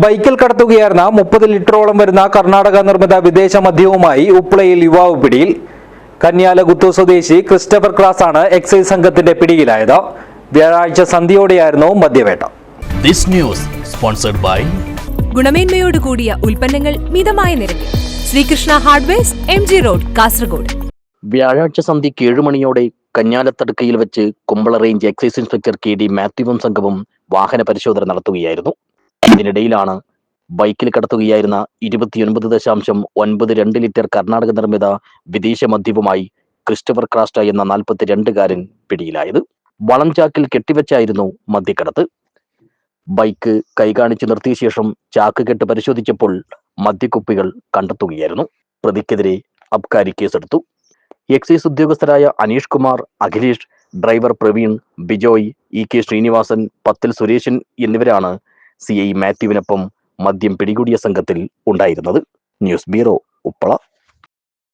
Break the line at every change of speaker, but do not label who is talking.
ബൈക്കിൽ കടത്തുകയായിരുന്ന മുപ്പത് ലിറ്ററോളം വരുന്ന കർണാടക നിർമ്മിത വിദേശ മദ്യവുമായി ഉപ്പളയിൽ യുവാവ് പിടിയിൽ. കന്യാലകുത്തു സ്വദേശി ക്രിസ്റ്റഫർ ക്ലാസ് ആണ് എക്സൈസ് സംഘത്തിന്റെ പിടിയിലായത്. വ്യാഴാഴ്ച സന്ധ്യയോടെയായിരുന്നു മദ്യവേട്ട.
ദിസ് ന്യൂസ് സ്പോൺസർഡ് ബൈ
ഗുണമേന്മയോട് കൂടിയ ഉൽപ്പന്നങ്ങൾ മിതമായ നിരക്കിൽ. Sreekrishna hardware M G road Kasaragod.
വ്യാഴാഴ്ച സന്ധ്യയ്ക്ക് ഏഴുമണിയോടെ കന്യാലത്തടുക്കയിൽ വെച്ച് Kumbla range excise inspector K D മാത്യുവും സംഘവും വാഹന പരിശോധന നടത്തുകയായിരുന്നു. ഇതിനിടയിലാണ് ബൈക്കിൽ കടത്തുകയായിരുന്ന ഇരുപത്തിയൊൻപത് ദശാംശം ഒൻപത് രണ്ട് ലിറ്റർ കർണാടക നിർമ്മിത വിദേശ മദ്യവുമായി ക്രിസ്റ്റഫർ ക്രാസ്റ്റ എന്ന നാൽപ്പത്തിരണ്ടുകാരൻ പിടിയിലായത്. വളംചാക്കിൽ കെട്ടിവെച്ചായിരുന്നു മദ്യക്കടത്ത്. ബൈക്ക് കൈകാണിച്ച് നിർത്തിയ ശേഷം ചാക്ക് കെട്ട് പരിശോധിച്ചപ്പോൾ മദ്യക്കുപ്പികൾ കണ്ടെത്തുകയായിരുന്നു. പ്രതിക്കെതിരെ അബ്കാരി കേസെടുത്തു. Excise ഉദ്യോഗസ്ഥരായ Aneesh Kumar Akhilesh driver Praveen Bijoy E K Sreenivasan പത്തിൽ സുരേഷൻ എന്നിവരാണ് സി ഐ മാത്യുവിനൊപ്പം മദ്യം പിടികൂടിയ സംഘത്തിൽ ഉണ്ടായിരുന്നത് ന്യൂസ് ബ്യൂറോ ഉപ്പള.